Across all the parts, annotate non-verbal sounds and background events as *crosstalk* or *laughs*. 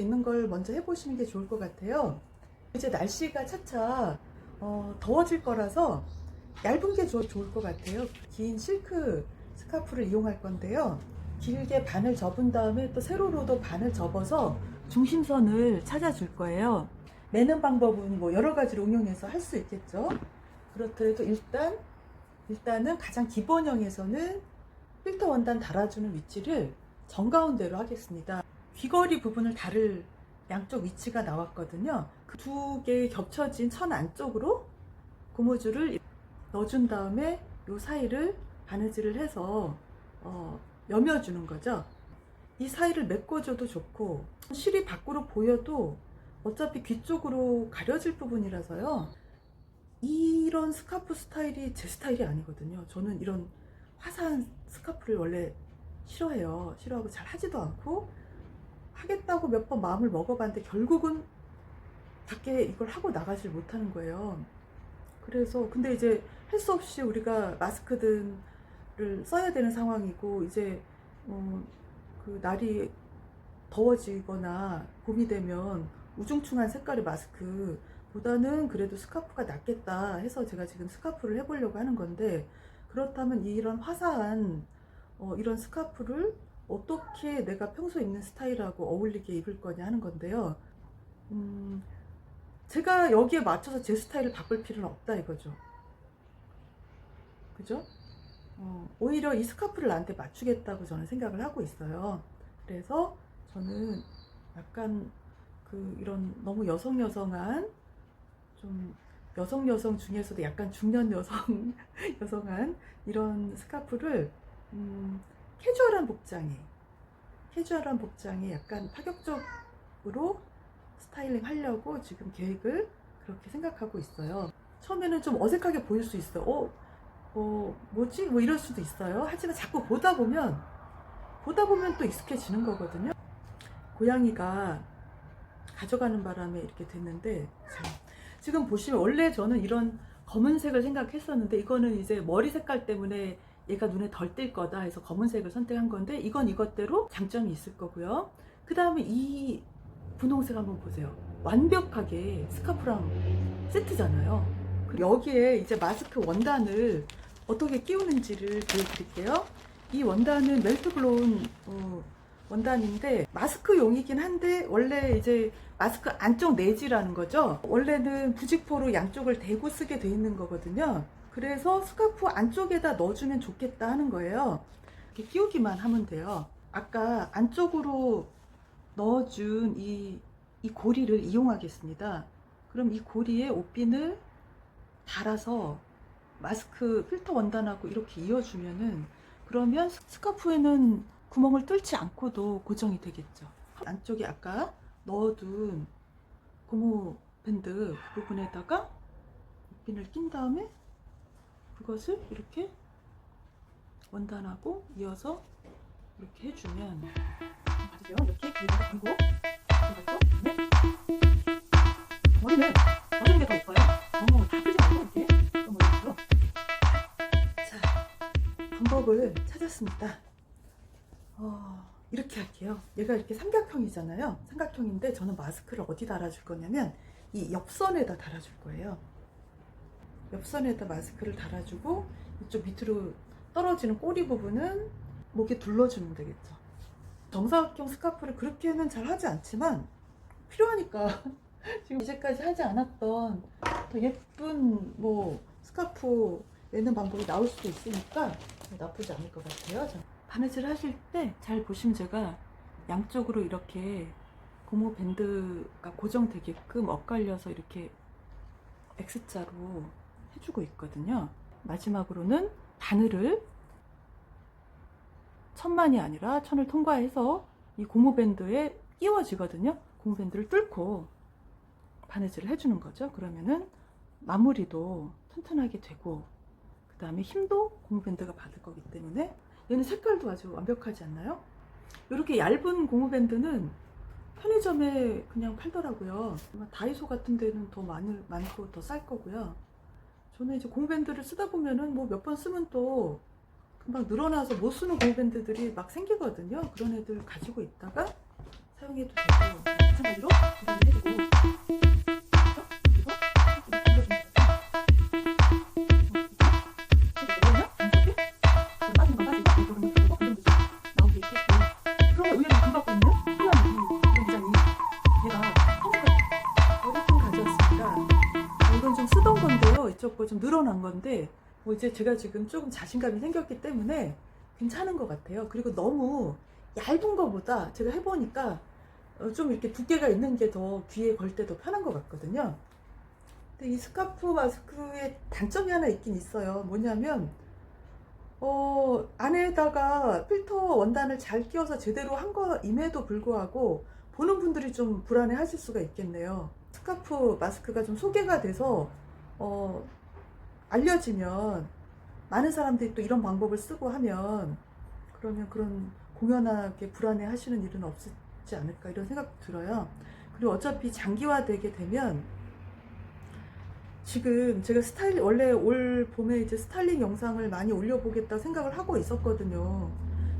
수 있는 걸 먼저 해보시는 게 좋을 것 같아요. 이제 날씨가 차차 어, 더워질 거라서 얇은 게 좋, 좋을 것 같아요. 긴 실크 스카프를 이용할 건데요. 길게 반을 접은 다음에 또 세로로도 반을 접어서 중심선을 찾아줄 거예요. 매는 방법은 뭐 여러 가지로 응용해서 할 수 있겠죠. 그렇더라도 일단 일단은 가장 기본형에서는 필터 원단 달아주는 위치를 정가운데로 하겠습니다. 귀걸이 부분을 다를 양쪽 위치가 나왔거든요. 그 두 개의 겹쳐진 천 안쪽으로 고무줄을 넣어준 다음에 이 사이를 바느질을 해서 어, 여며주는 거죠. 이 사이를 메꿔줘도 좋고 실이 밖으로 보여도 어차피 귀 쪽으로 가려질 부분이라서요. 이런 스카프 스타일이 제 스타일이 아니거든요. 저는 이런 화사한 스카프를 원래 싫어해요. 싫어하고 잘 하지도 않고 하겠다고 몇 번 마음을 먹어봤는데 결국은 밖에 이걸 하고 나가질 못하는 거예요. 그래서 근데 이제 할 수 없이 우리가 마스크등을 써야 되는 상황이고 이제 어, 그 날이 더워지거나 봄이 되면 우중충한 색깔의 마스크보다는 그래도 스카프가 낫겠다 해서 제가 지금 스카프를 해보려고 하는 건데 그렇다면 이런 화사한 어, 이런 스카프를 어떻게 내가 평소에 입는 스타일하고 어울리게 입을 거냐 하는 건데요. 음, 제가 여기에 맞춰서 제 스타일을 바꿀 필요는 없다 이거죠. 그죠? 어, 오히려 이 스카프를 나한테 맞추겠다고 저는 생각을 하고 있어요. 그래서 저는 약간 그 이런 너무 여성 여성한 좀 여성 여성 중에서도 약간 중년 여성 *laughs* 여성한 이런 스카프를 음, 캐주얼한 복장에 캐주얼한 복장에 약간 파격적으로 스타일링 하려고 지금 계획을 그렇게 생각하고 있어요. 처음에는 좀 어색하게 보일 수 있어. 어, 어, 뭐지? 뭐 이럴 수도 있어요. 하지만 자꾸 보다 보면 보다 보면 또 익숙해지는 거거든요. 고양이가 가져가는 바람에 이렇게 됐는데 자, 지금 보시면 원래 저는 이런 검은색을 생각했었는데 이거는 이제 머리 색깔 때문에 얘가 눈에 덜 띌 거다 해서 검은색을 선택한 건데 이건 이것대로 장점이 있을 거고요. 그 다음에 이 분홍색 한번 보세요. 완벽하게 스카프랑 세트잖아요. 여기에 이제 마스크 원단을 어떻게 끼우는지를 보여드릴게요. 이 원단은 멜트 블로운 어, 원단인데 마스크용이긴 한데 원래 이제 마스크 안쪽 내지라는 거죠. 원래는 부직포로 양쪽을 대고 쓰게 돼 있는 거거든요. 그래서 스카프 안쪽에다 넣어주면 좋겠다 하는 거예요. 이렇게 끼우기만 하면 돼요. 아까 안쪽으로 넣어준 이, 이 고리를 이용하겠습니다. 그럼 이 고리에 옷핀을 달아서 마스크 필터 원단하고 이렇게 이어주면은 그러면 스- 스카프에는 구멍을 뚫지 않고도 고정이 되겠죠. 안쪽에 아까 넣어둔 고무 밴드 그 부분에다가 옷핀을 낀 다음에 그것을 이렇게 원단하고 이어서 이렇게 해주면? 이렇게 길이가 길고 이것도 네. 머리는 머리는 게더 이뻐요. 어, 다 쓰지 말고 이렇게 좀 올리고. 자, 방법을 찾았습니다. 어, 이렇게 할게요. 얘가 이렇게 삼각형이잖아요. 삼각형인데 저는 마스크를 어디 달아줄 거냐면 이 옆선에다 달아줄 거예요. 옆선에다 마스크를 달아주고 이쪽 밑으로 떨어지는 꼬리 부분은 목에 둘러주면 되겠죠. 정사각형 스카프를 그렇게는 잘 하지 않지만 필요하니까 *laughs* 지금 이제까지 하지 않았던 더 예쁜 뭐 스카프 내는 방법이 나올 수도 있으니까 나쁘지 않을 것 같아요. 자, 바느질 하실 때 잘 보시면 제가 양쪽으로 이렇게 고무 밴드가 고정되게끔 엇갈려서 이렇게 X자로 해주고 있거든요. 마지막으로는 바늘을 천만이 아니라 천을 통과해서 이 고무밴드에 끼워지거든요. 고무밴드를 뚫고 바느질을 해주는 거죠. 그러면은 마무리도 튼튼하게 되고 그 다음에 힘도 고무밴드가 받을 거기 때문에 얘는 색깔도 아주 완벽하지 않나요? 이렇게 얇은 고무밴드는 편의점에 그냥 팔더라고요. 다이소 같은 데는 더 많이, 많고 더 쌀 거고요. 저는 이제 고무밴드를 쓰다 보면은 뭐 몇 번 쓰면 또 금방 늘어나서 못 쓰는 고무밴드들이 막 생기거든요. 그런 애들 가지고 있다가 사용해도 되고 마찬가지로 이동을 해주고 거좀 늘어난 건데 뭐 이제 제가 지금 조금 자신감이 생겼기 때문에 괜찮은 것 같아요. 그리고 너무 얇은 거보다 제가 해보니까 어, 좀 이렇게 두께가 있는 게 더 귀에 걸 때도 편한 것 같거든요. 근데 이 스카프 마스크의 단점이 하나 있긴 있어요. 뭐냐면 어, 안에다가 필터 원단을 잘 끼워서 제대로 한 거임에도 불구하고 보는 분들이 좀 불안해 하실 수가 있겠네요. 스카프 마스크가 좀 소개가 돼서 어, 알려지면 많은 사람들이 또 이런 방법을 쓰고 하면 그러면 그런 공연하게 불안해 하시는 일은 없지 않을까 이런 생각 들어요. 그리고 어차피 장기화되게 되면 지금 제가 스타일 원래 올 봄에 이제 스타일링 영상을 많이 올려보겠다 생각을 하고 있었거든요.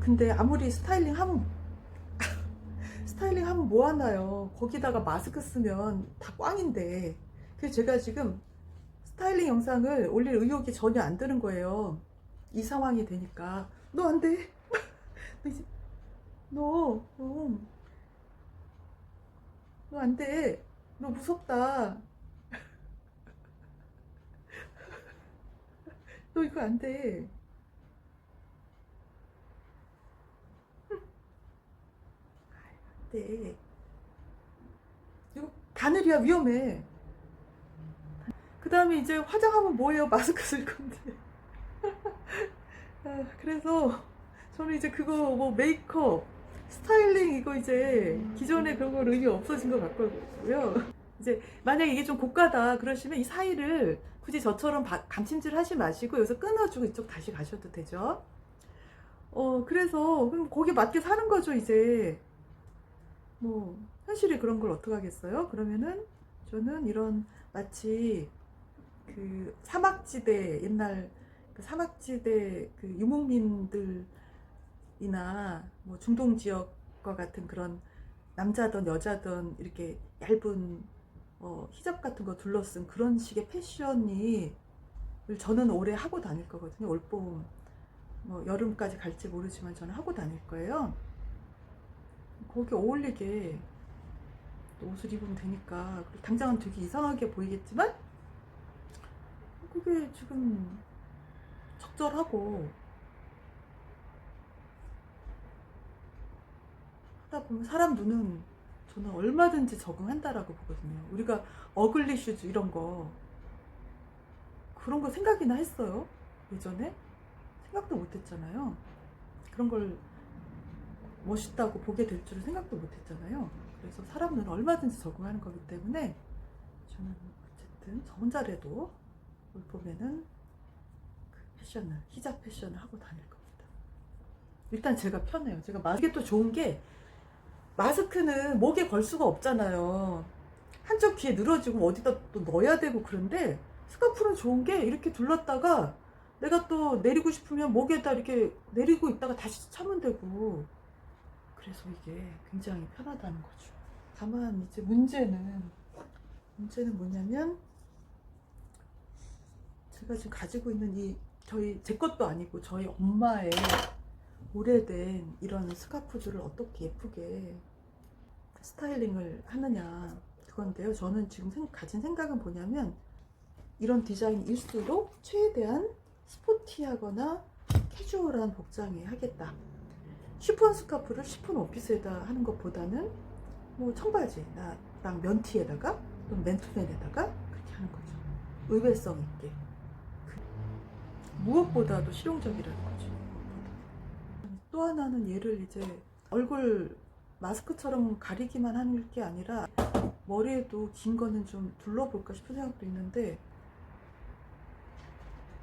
근데 아무리 스타일링 하면 *laughs* 스타일링 하면 뭐 하나요? 거기다가 마스크 쓰면 다 꽝인데. 그래서 제가 지금 스타일링 영상을 올릴 의욕이 전혀 안 드는 거예요. 이 상황이 되니까 너 안 돼. *laughs* 너 너, 너, 너안 돼. 너 무섭다. *laughs* 너 이거 안 돼. 안 돼. 이거 바늘이야 위험해. 그 다음에 이제 화장하면 뭐예요? *laughs* 마스크 쓸 건데. 아, 그래서 저는 이제 그거 뭐 메이크업, 스타일링 이거 이제 기존에 그런 걸 의미 없어진 것 같고요. 이제 만약에 이게 좀 고가다 그러시면 이 사이를 굳이 저처럼 바- 감침질 하지 마시고 여기서 끊어주고 이쪽 다시 가셔도 되죠. 어, 그래서 그럼 거기에 맞게 사는 거죠, 이제. 뭐, 현실이 그런 걸 어떡하겠어요? 그러면은 저는 이런 마치 그 사막지대 옛날 그 사막지대 그 유목민들이나 뭐 중동 지역과 같은 그런 남자든 여자든 이렇게 얇은 어, 히잡 같은 거 둘러쓴 그런 식의 패션이 저는 올해 하고 다닐 거거든요. 올봄 뭐 여름까지 갈지 모르지만 저는 하고 다닐 거예요. 거기 어울리게 또 옷을 입으면 되니까 당장은 되게 이상하게 보이겠지만 그게 지금 적절하고 하다 보면 사람 눈은 저는 얼마든지 적응한다라고 보거든요. 우리가 어글리 슈즈 이런 거 그런 거 생각이나 했어요. 예전에 생각도 못했잖아요. 그런 걸 멋있다고 보게 될 줄은 생각도 못했잖아요. 그래서 사람 눈은 얼마든지 적응하는 거기 때문에 저는 어쨌든 저 혼자라도 올 봄에는 그 패션을 히잡 패션을 하고 다닐 겁니다. 일단 제가 편해요. 제가 마- 이게 또 좋은 게 마스크는 목에 걸 수가 없잖아요. 한쪽 귀에 늘어지고 어디다 또 넣어야 되고 그런데 스카프는 좋은 게 이렇게 둘렀다가 내가 또 내리고 싶으면 목에다 이렇게 내리고 있다가 다시 차면 되고 그래서 이게 굉장히 편하다는 거죠. 다만 이제 문제는 문제는 뭐냐면 제가 지금 가지고 있는 이 저희 제 것도 아니고 저희 엄마의 오래된 이런 스카프들을 어떻게 예쁘게 스타일링을 하느냐 그건데요. 저는 지금 생- 가진 생각은 뭐냐면 이런 디자인일수록 최대한 스포티하거나 캐주얼한 복장에 하겠다. 쉬폰 스카프를 쉬폰 오피스에다 하는 것보다는 뭐 청바지랑 면티에다가 또는 맨투맨에다가 그렇게 하는 거죠. 의외성 있게. 무엇보다도 실용적이라는 거죠. 또 하나는 얘를 이제 얼굴 마스크처럼 가리기만 하는 게 아니라 머리에도 긴 거는 좀 둘러볼까 싶은 생각도 있는데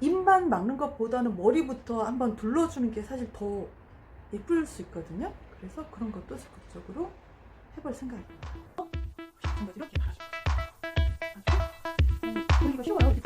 입만 막는 것보다는 머리부터 한번 둘러주는 게 사실 더 예쁠 수 있거든요. 그래서 그런 것도 적극적으로 해볼 생각입니다. 어? 이렇게 말하죠. 아, 어, 이거 쉬워요.